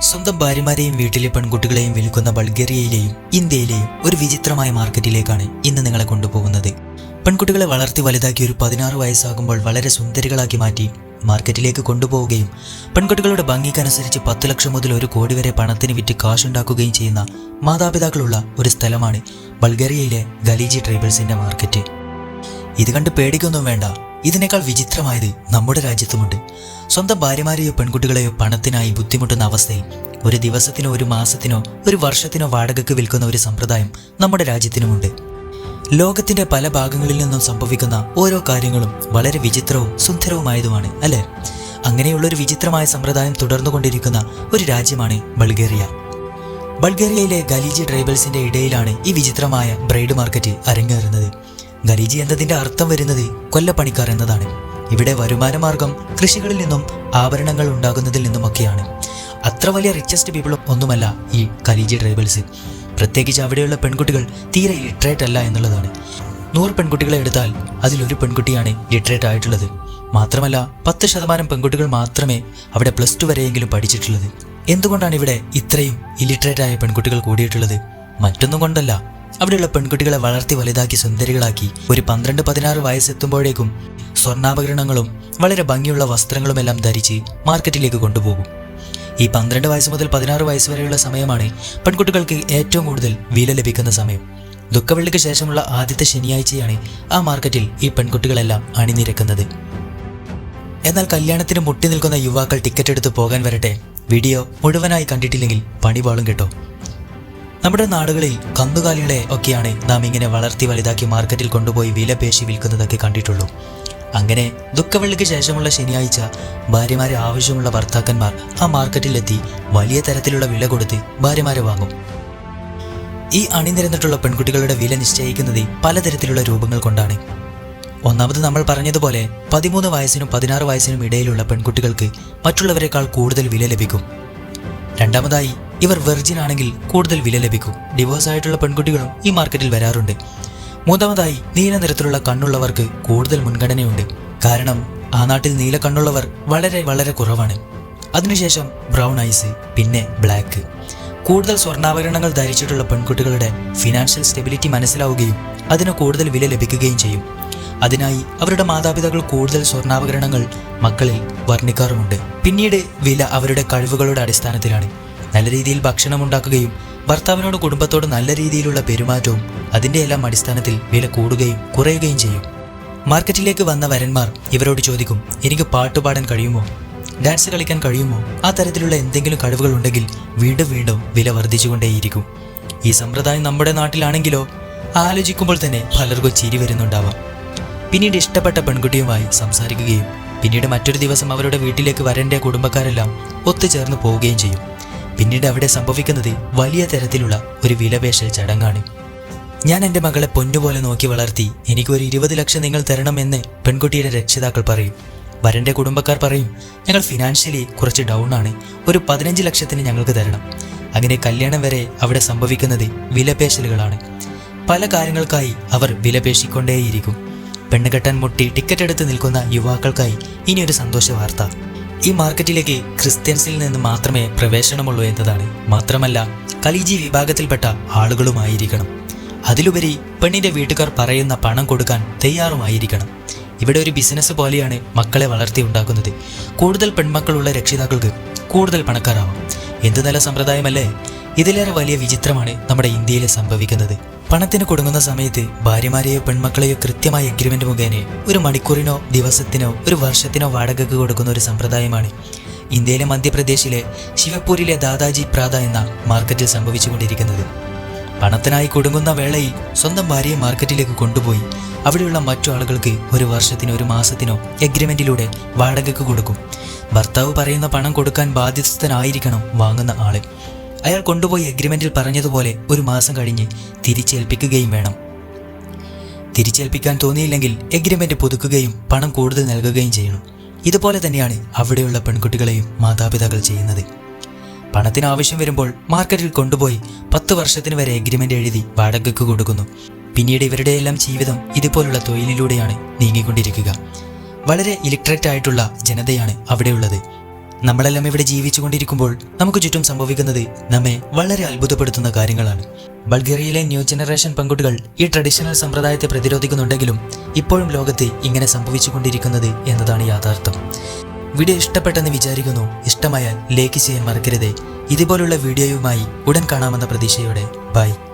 സ്വന്തം ഭാര്യമാരെയും വീട്ടിലെ പെൺകുട്ടികളെയും വിൽക്കുന്ന ബൾഗേറിയയിലെയും ഇന്ത്യയിലെയും ഒരു വിചിത്രമായ മാർക്കറ്റിലേക്കാണ് ഇന്ന് നിങ്ങളെ കൊണ്ടുപോകുന്നത്. പെൺകുട്ടികളെ വളർത്തി വലുതാക്കി ഒരു പതിനാറ് വയസ്സാകുമ്പോൾ വളരെ സുന്ദരികളാക്കി മാറ്റി മാർക്കറ്റിലേക്ക് കൊണ്ടുപോവുകയും പെൺകുട്ടികളുടെ ഭംഗിക്കനുസരിച്ച് പത്ത് ലക്ഷം മുതൽ ഒരു കോടി വരെ പണത്തിന് വിറ്റ് കാശുണ്ടാക്കുകയും ചെയ്യുന്ന മാതാപിതാക്കളുള്ള ഒരു സ്ഥലമാണ് ബൾഗേറിയയിലെ ഗലീജി ട്രൈബൽസിന്റെ മാർക്കറ്റ്. ഇത് കണ്ട് പേടിക്കൊന്നും വേണ്ട. ഇതിനേക്കാൾ വിചിത്രമായത് നമ്മുടെ രാജ്യത്തുമുണ്ട്. സ്വന്തം ഭാര്യമാരെയോ പെൺകുട്ടികളെയോ പണത്തിനായി ബുദ്ധിമുട്ടുന്ന അവസ്ഥയിൽ ഒരു ദിവസത്തിനോ ഒരു മാസത്തിനോ ഒരു വർഷത്തിനോ വാടകയ്ക്ക് വിൽക്കുന്ന ഒരു സമ്പ്രദായം നമ്മുടെ രാജ്യത്തിനുമുണ്ട്. ലോകത്തിന്റെ പല ഭാഗങ്ങളിൽ നിന്നും സംഭവിക്കുന്ന ഓരോ കാര്യങ്ങളും വളരെ വിചിത്രവും സുന്ദരവുമായതുമാണ് അല്ലേ? അങ്ങനെയുള്ള ഒരു വിചിത്രമായ സമ്പ്രദായം തുടർന്നുകൊണ്ടിരിക്കുന്ന ഒരു രാജ്യമാണ് ബൾഗേറിയ. ബൾഗേറിയയിലെ ഗലീജി ട്രൈബൽസിന്റെ ഇടയിലാണ് ഈ വിചിത്രമായ ബ്രൈഡ് മാർക്കറ്റ് അരങ്ങേറുന്നത്. ഗലീജി എന്നതിന്റെ അർത്ഥം വരുന്നത് കൊല്ലപ്പണിക്കാർ എന്നതാണ്. ഇവിടെ വരുമാനമാർഗം കൃഷികളിൽ നിന്നും ആഭരണങ്ങൾ ഉണ്ടാകുന്നതിൽ നിന്നുമൊക്കെയാണ്. അത്ര വലിയ റിച്ചസ്റ്റ് പീപ്പിൾ ഒന്നുമല്ല ഈ ഗലീജി ട്രൈബൽസ് പ്രത്യേകിച്ച് അവിടെയുള്ള പെൺകുട്ടികൾ തീരെ ലിറ്ററേറ്റ് അല്ല എന്നുള്ളതാണ്. നൂറ് പെൺകുട്ടികളെ എടുത്താൽ അതിലൊരു പെൺകുട്ടിയാണ് ലിറ്ററേറ്റ് ആയിട്ടുള്ളത്. മാത്രമല്ല പത്ത് ശതമാനം പെൺകുട്ടികൾ മാത്രമേ അവിടെ പ്ലസ് ടു വരെയെങ്കിലും പഠിച്ചിട്ടുള്ളത്. എന്തുകൊണ്ടാണ് ഇവിടെ ഇത്രയും ഇലിറ്ററേറ്റ് ആയ പെൺകുട്ടികൾ കൂടിയിട്ടുള്ളത്? മറ്റൊന്നും കൊണ്ടല്ല. അവിടെയുള്ള പെൺകുട്ടികളെ വളർത്തി വലുതാക്കി സുന്ദരികളാക്കി ഒരു പന്ത്രണ്ട് പതിനാറ് വയസ്സെത്തുമ്പോഴേക്കും സ്വർണാഭരണങ്ങളും വളരെ ഭംഗിയുള്ള വസ്ത്രങ്ങളുമെല്ലാം ധരിച്ച് മാർക്കറ്റിലേക്ക് കൊണ്ടുപോകും. ഈ പന്ത്രണ്ട് വയസ്സ് മുതൽ പതിനാറ് വയസ്സ് വരെയുള്ള സമയമാണ് പെൺകുട്ടികൾക്ക് ഏറ്റവും കൂടുതൽ വില ലഭിക്കുന്ന സമയം. ദുഃഖവെള്ളിക്ക് ശേഷമുള്ള ആദ്യത്തെ ശനിയാഴ്ചയാണ് ആ മാർക്കറ്റിൽ ഈ പെൺകുട്ടികളെല്ലാം അണിനിരക്കുന്നത്. എന്നാൽ കല്യാണത്തിന് മുട്ടി നിൽക്കുന്ന യുവാക്കൾ ടിക്കറ്റ് എടുത്ത് പോകാൻ വരട്ടെ. വീഡിയോ മുഴുവനായി കണ്ടിട്ടില്ലെങ്കിൽ പണിപാളും കേട്ടോ. നമ്മുടെ നാടുകളിൽ കന്നുകാലികളെ ഒക്കെയാണ് നാം ഇങ്ങനെ വളർത്തി വലുതാക്കി മാർക്കറ്റിൽ കൊണ്ടുപോയി വില പേശി വിൽക്കുന്നതൊക്കെ കണ്ടിട്ടുള്ളൂ. അങ്ങനെ ദുഃഖവെള്ളിക്ക് ശേഷമുള്ള ശനിയാഴ്ച ഭാര്യമാരെ ആവശ്യമുള്ള ഭർത്താക്കന്മാർ ആ മാർക്കറ്റിലെത്തി വലിയ തരത്തിലുള്ള വില കൊടുത്ത് ഭാര്യമാരെ വാങ്ങും. ഈ അണിനിരന്നിട്ടുള്ള പെൺകുട്ടികളുടെ വില നിശ്ചയിക്കുന്നത് പലതരത്തിലുള്ള രൂപങ്ങൾ കൊണ്ടാണ്. ഒന്നാമത് നമ്മൾ പറഞ്ഞതുപോലെ പതിമൂന്ന് വയസ്സിനും പതിനാറ് വയസ്സിനും ഇടയിലുള്ള പെൺകുട്ടികൾക്ക് മറ്റുള്ളവരെക്കാൾ കൂടുതൽ വില ലഭിക്കും. രണ്ടാമതായി ഇവർ വെർജിൻ ആണെങ്കിൽ കൂടുതൽ വില ലഭിക്കും. ഡിവോഴ്സ് ആയിട്ടുള്ള പെൺകുട്ടികളും ഈ മാർക്കറ്റിൽ വരാറുണ്ട്. മൂന്നാമതായി നീല നിറത്തിലുള്ള കണ്ണുള്ളവർക്ക് കൂടുതൽ മുൻഗണനയുണ്ട്. കാരണം ആ നാട്ടിൽ നീല കണ്ണുള്ളവർ വളരെ വളരെ കുറവാണ്. അതിനുശേഷം ബ്രൗൺ ഐസ് പിന്നെ ബ്ലാക്ക് കൂടുതൽ സ്വർണാഭരണങ്ങൾ ധരിച്ചിട്ടുള്ള പെൺകുട്ടികളുടെ ഫിനാൻഷ്യൽ സ്റ്റെബിലിറ്റി മനസ്സിലാവുകയും അതിന് കൂടുതൽ വില ലഭിക്കുകയും ചെയ്യും. അതിനായി അവരുടെ മാതാപിതാക്കൾ കൂടുതൽ സ്വർണാഭരണങ്ങൾ മക്കളിൽ വർണിക്കാറുമുണ്ട്. പിന്നീട് വില അവരുടെ കഴിവുകളുടെ അടിസ്ഥാനത്തിലാണ്. നല്ല രീതിയിൽ ഭക്ഷണം ഉണ്ടാക്കുകയും ഭർത്താവിനോട് കുടുംബത്തോട് നല്ല രീതിയിലുള്ള പെരുമാറ്റവും അതിന്റെ എല്ലാം അടിസ്ഥാനത്തിൽ വില കൂടുകയും കുറയുകയും ചെയ്യും. മാർക്കറ്റിലേക്ക് വന്ന വരന്മാർ ഇവരോട് ചോദിക്കും എനിക്ക് പാട്ടുപാടാൻ കഴിയുമോ? ഡാൻസ് കളിക്കാൻ കഴിയുമോ? ആ തരത്തിലുള്ള എന്തെങ്കിലും കഴിവുകൾ ഉണ്ടെങ്കിൽ വീണ്ടും വീണ്ടും വില വർദ്ധിച്ചുകൊണ്ടേയിരിക്കും. ഈ സമ്പ്രദായം നമ്മുടെ നാട്ടിലാണെങ്കിലോ? ആലോചിക്കുമ്പോൾ തന്നെ പലർക്കും ചിരി വരുന്നുണ്ടാവാം. പിന്നീട് ഇഷ്ടപ്പെട്ട പെൺകുട്ടിയുമായി സംസാരിക്കുകയും പിന്നീട് മറ്റൊരു ദിവസം അവരുടെ വീട്ടിലേക്ക് വരേണ്ട കുടുംബക്കാരെല്ലാം ഒത്തുചേർന്ന് പോവുകയും ചെയ്യും. പിന്നീട് അവിടെ സംഭവിക്കുന്നത് വലിയ തരത്തിലുള്ള ഒരു വിലപേശൽ ചടങ്ങാണ്. ഞാൻ എന്റെ മകളെ പൊന്നുപോലെ നോക്കി വളർത്തി എനിക്കൊരു ഇരുപത് ലക്ഷം നിങ്ങൾ തരണമെന്ന് പെൺകുട്ടിയുടെ രക്ഷിതാക്കൾ പറയും. വരന്റെ കുടുംബക്കാർ പറയും ഞങ്ങൾ ഫിനാൻഷ്യലി കുറച്ച് ഡൗൺ ആണ്. ഒരു പതിനഞ്ച് ലക്ഷത്തിന് ഞങ്ങൾക്ക് തരണം. അങ്ങനെ കല്യാണം വരെ അവിടെ സംഭവിക്കുന്നത് വിലപേശലുകളാണ്. പല കാര്യങ്ങൾക്കായി അവർ വിലപേശിക്കൊണ്ടേയിരിക്കും. പെണ്ണുകെട്ടാൻ മുട്ടി ടിക്കറ്റ് എടുത്ത് നിൽക്കുന്ന യുവാക്കൾക്കായി ഇനിയൊരു സന്തോഷ വാർത്ത. ഈ മാർക്കറ്റിലേക്ക് ക്രിസ്ത്യൻസിൽ നിന്ന് മാത്രമേ പ്രവേശനമുള്ളൂ എന്നതാണ്. മാത്രമല്ല കലീജി വിഭാഗത്തിൽപ്പെട്ട ആളുകളുമായിരിക്കണം. അതിലുപരി പെണ്ണിന്റെ വീട്ടുകാർ പറയുന്ന പണം കൊടുക്കാൻ തയ്യാറുമായിരിക്കണം. ഇവിടെ ഒരു ബിസിനസ് പോലെയാണ് മക്കളെ വളർത്തി ഉണ്ടാക്കുന്നത് കൂടുതൽ പെൺമക്കളുള്ള രക്ഷിതാക്കൾക്ക് കൂടുതൽ പണക്കാരാവാം. എന്ത് നല്ല സമ്പ്രദായമല്ലേ? ഇതിലേറെ വലിയ വിചിത്രമാണ് നമ്മുടെ ഇന്ത്യയിൽ സംഭവിക്കുന്നത്. പണത്തിന് കൊടുങ്ങുന്ന സമയത്ത് ഭാര്യമാരെയോ പെൺമക്കളെയോ കൃത്യമായ എഗ്രിമെന്റ് മുഖേന ഒരു മണിക്കൂറിനോ ദിവസത്തിനോ ഒരു വർഷത്തിനോ വാടകയ്ക്ക് കൊടുക്കുന്ന ഒരു സമ്പ്രദായമാണ്. ഇന്ത്യയിലെ മധ്യപ്രദേശിലെ ശിവപൂരിലെ ദാദാജി പ്രാത എന്ന മാർക്കറ്റിൽ സംഭവിച്ചുകൊണ്ടിരിക്കുന്നത്. പണത്തിനായി കൊടുങ്ങുന്ന വേളയിൽ സ്വന്തം ഭാര്യയെ മാർക്കറ്റിലേക്ക് കൊണ്ടുപോയി. അവിടെയുള്ള മറ്റു ആളുകൾക്ക് ഒരു വർഷത്തിനോ ഒരു മാസത്തിനോ എഗ്രിമെന്റിലൂടെ വാടകയ്ക്ക് കൊടുക്കും. ഭർത്താവ് പറയുന്ന പണം കൊടുക്കാൻ ബാധ്യസ്ഥനായിരിക്കണം വാങ്ങുന്ന ആൾ. അയാൾ കൊണ്ടുപോയി എഗ്രിമെന്റിൽ പറഞ്ഞതുപോലെ ഒരു മാസം കഴിഞ്ഞ് തിരിച്ചേൽപ്പിക്കുകയും വേണം. തിരിച്ചേൽപ്പിക്കാൻ തോന്നിയില്ലെങ്കിൽ എഗ്രിമെന്റ് പുതുക്കുകയും പണം കൂടുതൽ നൽകുകയും ചെയ്യണം. ഇതുപോലെ തന്നെയാണ് അവിടെയുള്ള പെൺകുട്ടികളെയും മാതാപിതാക്കൾ ചെയ്യുന്നത്. പണത്തിന് ആവശ്യം വരുമ്പോൾ മാർക്കറ്റിൽ കൊണ്ടുപോയി പത്ത് വർഷത്തിന് വരെ എഗ്രിമെന്റ് എഴുതി വാടകയ്ക്ക് കൊടുക്കുന്നു. പിന്നീട് ഇവരുടെയെല്ലാം ജീവിതം ഇതുപോലുള്ള തൊഴിലിലൂടെയാണ് നീങ്ങിക്കൊണ്ടിരിക്കുക. വളരെ ഇലക്ട്രേറ്റ് ആയിട്ടുള്ള ജനതയാണ് അവിടെയുള്ളത്. നമ്മളെല്ലാം ഇവിടെ ജീവിച്ചുകൊണ്ടിരിക്കുമ്പോൾ നമുക്ക് ചുറ്റും സംഭവിക്കുന്നത് നമ്മെ വളരെ അത്ഭുതപ്പെടുത്തുന്ന കാര്യങ്ങളാണ്. ബൾഗേറിയയിലെ ന്യൂ ജനറേഷൻ പെൺകുട്ടികൾ ഈ ട്രഡീഷണൽ സമ്പ്രദായത്തെ പ്രതിരോധിക്കുന്നുണ്ടെങ്കിലും ഇപ്പോഴും ലോകത്ത് ഇങ്ങനെ സംഭവിച്ചുകൊണ്ടിരിക്കുന്നത് എന്നതാണ് യാഥാർത്ഥ്യം. വീഡിയോ ഇഷ്ടപ്പെട്ടെന്ന് വിചാരിക്കുന്നു. ഇഷ്ടമായാൽ ലൈക്ക് ചെയ്യാൻ മറക്കരുതേ. ഇതുപോലുള്ള വീഡിയോയുമായി ഉടൻ കാണാമെന്ന പ്രതീക്ഷയോടെ. ബൈ